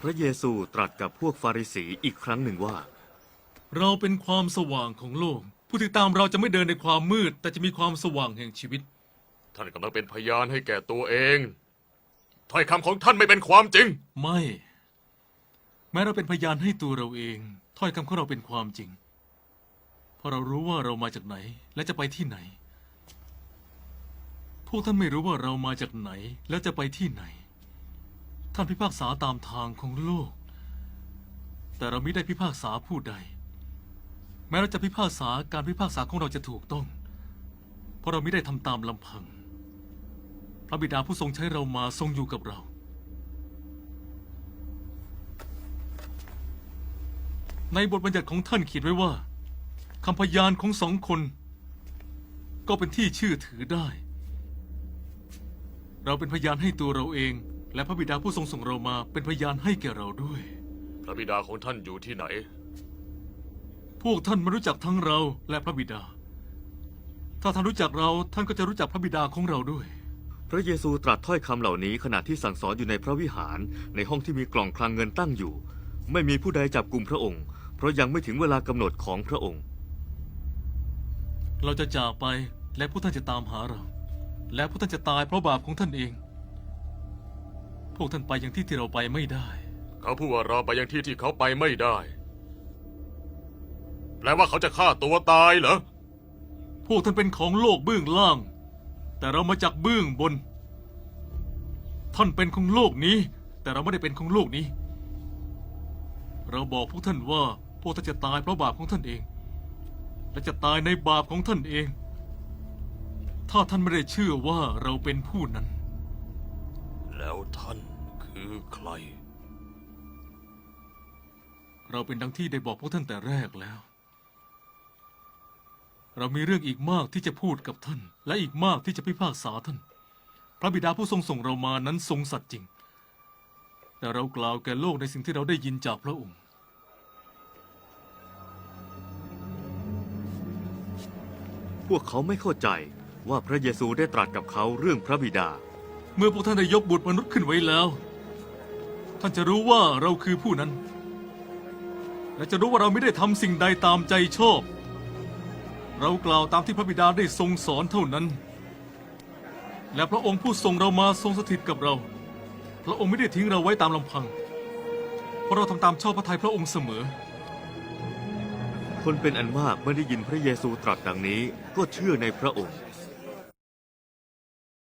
พระเยซูตรัสกับพวกฟาริสีอีกครั้งหนึ่งว่า เราเป็นความสว่างของโลก ผู้ติดตามเราจะไม่เดินในความมืด แต่จะมีความสว่างแห่งชีวิต ท่านกำลังเป็นพยานให้แก่ตัวเองถ้อยคำของท่านไม่เป็นความจริง ไม่ แม้เราเป็นพยานให้ตัวเราเองถ้อยคำของเราเป็นความจริง เพราะเรารู้ว่าเรามาจากไหน และจะไปที่ไหน พวกท่านไม่รู้ว่าเรามาจากไหน และจะไปที่ไหน ท่านพิพากษาตามทางของโลก แต่เราไม่ได้พิพากษาผู้ใด แม้เราจะพิพากษาการพิพากษาของเราจะถูกต้อง เพราะเราไม่ได้ทำตามลำพัง พระบิดาผู้ทรงใช้เรามาทรงอยู่กับเราในบทบัญญัติของท่านเขียนไว้ว่าคำพยานของสองคน ก็เป็นที่เชื่อถือได้ เราเป็นพยานให้ตัวเราเอง และพระบิดาผู้ทรงส่งเรามาเป็นพยานให้แก่เราด้วย พระบิดาของท่านอยู่ที่ไหน พวกท่านไม่รู้จักทั้งเราและพระบิดา ถ้าท่านรู้จักเราท่านก็จะรู้จักพระบิดาของเราด้วย พระเยซูตรัสถ้อยคำเหล่านี้ขณะที่สั่งสอนอยู่ในพระวิหารในห้องที่มีกล่องคลังเงินตั้งอยู่ ไม่มีผู้ใดจับกลุ่มพระองค์ เพราะยังไม่ถึงเวลากำหนดของพระองค์ เราจะจากไปและพวกท่านจะตามหาเรา และพวกท่านจะตายเพราะบาปของท่านเอง พวกท่านไปอย่างที่ที่เราไปไม่ได้ เขาพูดว่าเราไปยังที่ที่เขาไปไม่ได้ แปลว่าเขาจะฆ่าตัวตายเหรอ พวกท่านเป็นของโลกเบื้องล่าง แต่เรามาจากเบื้องบน ท่านเป็นของโลกนี้ แต่เราไม่ได้เป็นของโลกนี้ เราบอกพวกท่านว่า พวกท่านจะตายเพราะบาปของท่านเอง และจะตายในบาปของท่านเอง ถ้าท่านไม่ได้เชื่อว่าเราเป็นผู้นั้น แล้วท่าน คือใคร เราเป็นดังที่ได้บอกพวกท่านแต่แรกแล้ว เรามีเรื่องอีกมากที่จะพูดกับท่าน และอีกมากที่จะพิพากษาท่าน พระบิดาผู้ทรงส่งเรามานั้นทรงสัตย์จริง แต่เรากล่าวแก่โลกในสิ่งที่เราได้ยินจากพระองค์พวกเขาไม่เข้าใจว่าพระเยซูได้ตรัสกับเขาเรื่องพระบิดา เมื่อพวกท่านได้ยกบุตรมนุษย์ขึ้นไว้แล้ว ท่านจะรู้ว่าเราคือผู้นั้น และจะรู้ว่าเราไม่ได้ทำสิ่งใดตามใจชอบ เรากล่าวตามที่พระบิดาได้ทรงสอนเท่านั้น และพระองค์ผู้ทรงเรามาทรงสถิตกับเรา พระองค์ไม่ได้ทิ้งเราไว้ตามลำพัง เพราะเราทำตามชอบพระทัยพระองค์เสมอ คนเป็นอันมากเมื่อได้ยินพระเยซูตรัสดังนี้ก็เชื่อในพระองค์